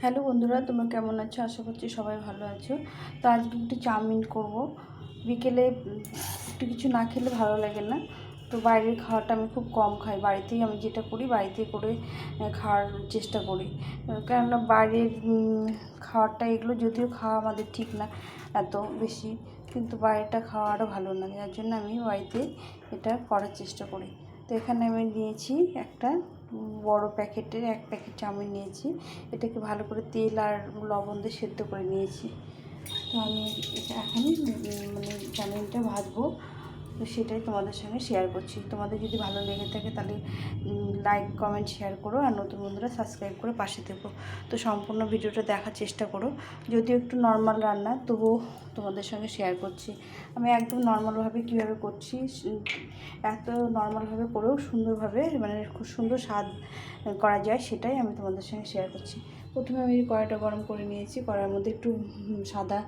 Hello বন্ধুরা তোমরা কেমন আছো? আশা করছি সবাই ভালো আছো। তো আজকে একটু চাউমিন করব। বিকেলে একটু কিছু না খেলে ভালো লাগে না। তো বাইরের খাওয়াটা আমি খুব কম খাই। বাড়িতেই আমি যেটা করি বাড়িতে করে খাওয়ার চেষ্টা করি। কেননা বাইরের উম, খাওয়ারটা এগুলো যদিও খাওয়া আমাদের ঠিক না এত বেশি কিন্তু বাইরেটা খাওয়া আরও ভালো না। যার জন্য আমি বাড়িতে এটা করার চেষ্টা করি। তো এখানে আমি নিয়েছি একটা বড় প্যাকেটের, এক প্যাকেট চাউমিন নিয়েছি। এটাকে ভালো করে তেল আর লবণ দিয়ে সেদ্ধ করে নিয়েছি। তো আমি এটা এখন মানে চাউমিনটা ভাজবো। তো সেটাই তোমাদের সঙ্গে শেয়ার করছি। তোমাদের যদি ভালো লেগে থাকে তাহলে লাইক কমেন্ট শেয়ার করো আর নতুন বন্ধুরা সাবস্ক্রাইব করে পাশে থেকো। তো সম্পূর্ণ ভিডিওটা দেখার চেষ্টা করো। যদিও একটু নর্মাল রান্না, তবুও তোমাদের সঙ্গে শেয়ার করছি। আমি একদম নর্মালভাবে কীভাবে করছি, এত নর্মালভাবে করেও সুন্দরভাবে মানে খুব সুন্দর স্বাদ করা যায়, সেটাই আমি তোমাদের সঙ্গে শেয়ার করছি। প্রথমে আমি কড়াইটা গরম করে নিয়েছি। কড়াইয়ের মধ্যে একটু সাদা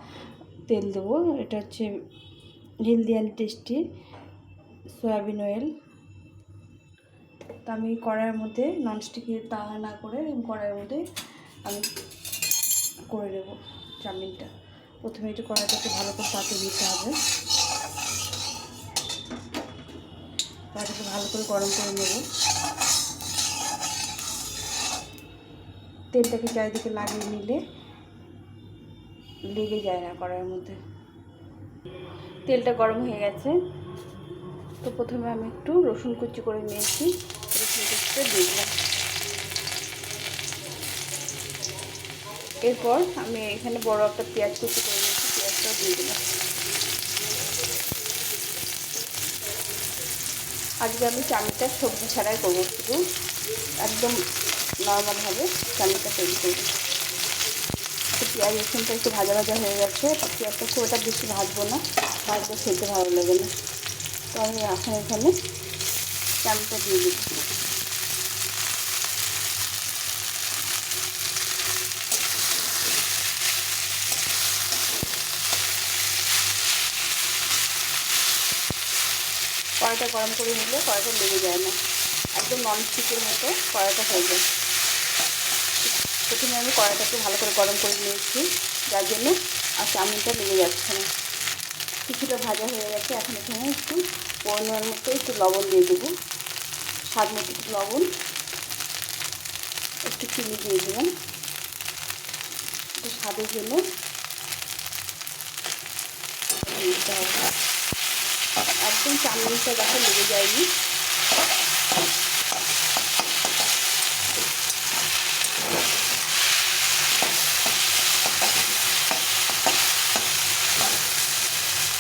তেল দেবো। এটা হচ্ছে healthy and tasty soybean oil তো আমি কড়াইয়ের মধ্যে ননস্টিকের তাওয়া না করে কড়াইয়ের মধ্যে আমি করে নেব চাউমিনটা। প্রথমে একটু কড়াইটাকে ভালো করে তাতে দিতে হবে। কড়াইটাকে ভালো করে গরম করে নেব। তেলটাকে চারিদিকে লাগিয়ে নিলে লেগে যায় না কড়াইয়ের মধ্যে। তেলটা গরম হয়ে গেছে। তো প্রথমে আমি একটু রসুন কুচি করে নিয়েছি। রসুন কুচিটা দিয়ে দিলাম। এরপর আমি এখানে বড় একটা পেঁয়াজ কুচি করে নিয়েছি, পেঁয়াজটাও দিয়ে দিলাম। আজকে আমি চামিটা সবজি ছাড়াই করব শুধু। একদম নর্মালভাবে চামিটা তৈরি করব। পেঁয়াজ রসুনটা একটু ভাজা ভাজা হয়ে গেছে। পেঁয়াজটা খুব একটা বেশি ভাজবো না। ভাজতে খেতে ভালো লাগে না। তো আমি এখন এখানে চালটা দিয়ে দিচ্ছি। কড়াইটা গরম করে নিলে কড়াইটা লেগে যায় না। একদম ননস্টিকের মতো কড়াইটা হয়ে যায়। প্রথমে আমি কড়াইটাকে ভালো করে গরম করে নিয়েছি। যার জন্য আর চাউমিনটা লেগে যাচ্ছে না। কিছুটা ভাজা হয়ে গেছে, এখন এখানে একটু পরিমাণ মতো একটু লবণ দিয়ে দেবো। স্বাদ মতো একটু লবণ, একটু চিনি দিয়ে দিলাম। একটু স্বাদের জন্য। একদম চাউমিনটা দেখো লেগে যায়নি।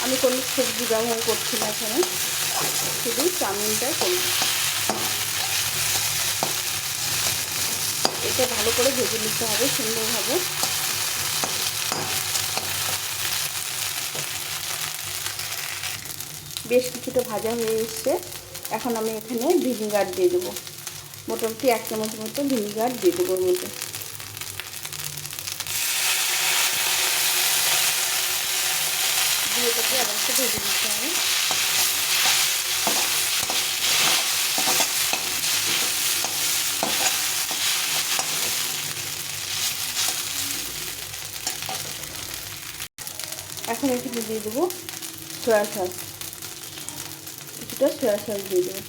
আমি কোনো সবজি ব্যবহার করছি না এখানে। শুধু চাউমিনটাই করব। এটা ভালো করে ভেজে নিতে হবে সুন্দরভাবে। বেশ কিছুটা ভাজা হয়ে এসছে। এখন আমি এখানে ভিনিগার দিয়ে দেবো। মোটামুটি এক চামচ মতো ভিনিগার দিয়ে দেবো ওর মধ্যে। এটাকে আবার একটু ভেজে দিতে হবে। এখন এখানে দিয়ে দেবো সয়া সস কিছুটা সয়া সস দিয়ে দেবো।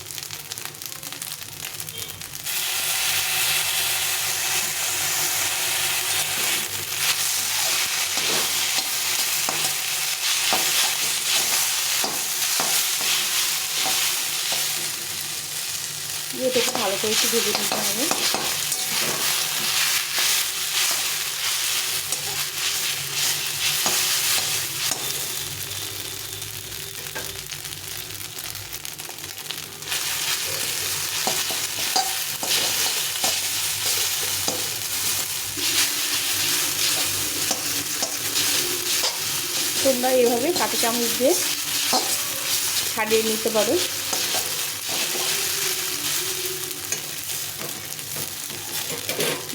এটাকে ভালো করে একটু ভেজে নিতে হবে। তোমরা এভাবে কাঁচা চামচ দিয়ে ছাড়িয়ে নিতে পারো।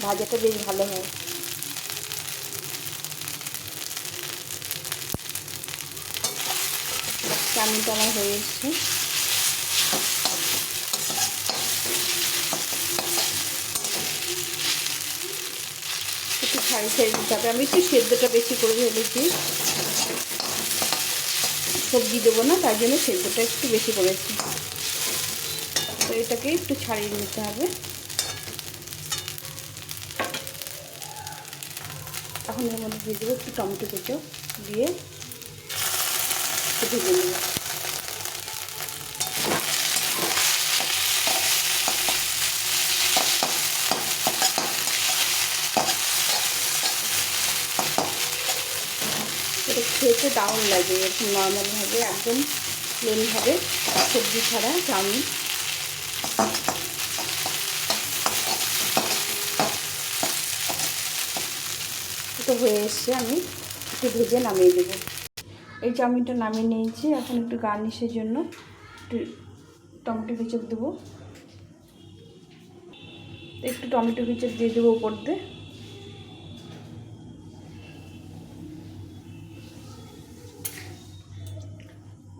ভাজাটা বেশ ভালো হয়। চাউমিনটা আমার হয়ে এসছে। একটু ছাড়ি ছাড়ি দিতে হবে। আমি একটু সেদ্ধটা বেশি করে ফেলেছি সবজি দেবো না, তাই জন্য সেদ্ধটা একটু বেশি করেছি। তো এটাকে একটু ছাড়িয়ে নিতে হবে। এখন এর মধ্যে দিয়ে দেবো একটু টমেটো কুচো দিয়ে একটু ভেজে নেব খেতে দারুণ লাগে এরকম নর্মালভাবে একদম প্লেনভাবে সবজি ছাড়া, চাউমিন। তো হয়ে এসছে, আমি একটু ভেজে নামিয়ে দেবো এই চাউমিনটা নামিয়ে নিয়েছি, এখন একটু গার্নিশের জন্য একটু টমেটো কেচাপ দেবো। একটু টমেটো কেচাপ দিয়ে দেবো ওপর দিয়ে।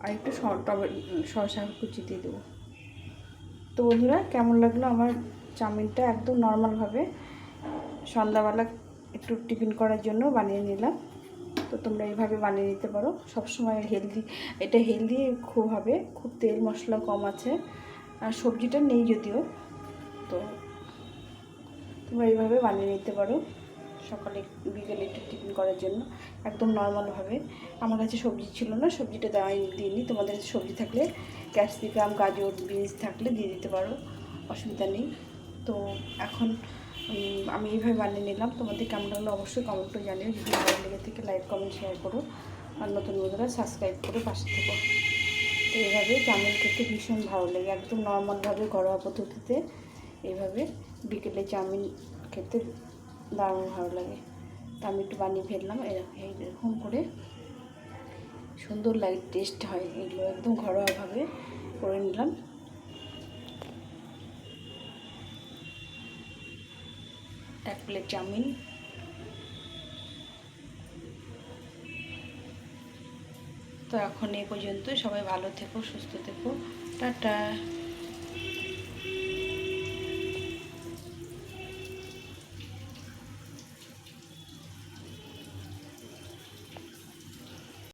আর একটু শসা কুচি দিয়ে দেবো। তো বন্ধুরা, কেমন লাগল আমার চাউমিনটা? একদম নর্মালভাবে সন্ধ্যাবেলা একটু টিফিন করার জন্য বানিয়ে নিলাম। তো তোমরা এইভাবে বানিয়ে নিতে পারো। সবসময় হেলদি এটা হেলদি খুব হবে। খুব তেল মশলা কম আছে। আর সবজিটা নেই যদিও। তো তোমরা এইভাবে বানিয়ে নিতে পারো। সকালে বিকেলে একটু টিফিন করার জন্য। একদম নর্মালভাবে আমার কাছে সবজি ছিল না, সবজিটা দেওয়া দিইনি। তোমাদের সবজি থাকলে ক্যাপসিকাম গাজর বিনস থাকলে দিয়ে দিতে পারো। অসুবিধা নেই। তো এখন আমি এইভাবে বানিয়ে নিলাম। তোমাদের কেমন লাগল অবশ্যই কমেন্টও জানিও। যদি ভালো লেগে থেকে লাইক কমেন্ট শেয়ার করো। আর নতুন বন্ধুরা সাবস্ক্রাইব করে পাশে থেকো। তো এইভাবে চাউমিন খেতে ভীষণ ভালো লাগে। একদম নর্মালভাবে, ঘরোয়া পদ্ধতিতে এইভাবে বিকেলে চাউমিন খেতে দারুণ ভালো লাগে। তো আমি একটু বানিয়ে ফেললাম। এরকম করে সুন্দর লাগে টেস্ট হয়। এগুলো একদম ঘরোয়াভাবে করে নিলাম। এক প্লেট চাউমিন। তো এখন এ পর্যন্ত সবাই ভালো থেকো সুস্থ থেকো। টাটা।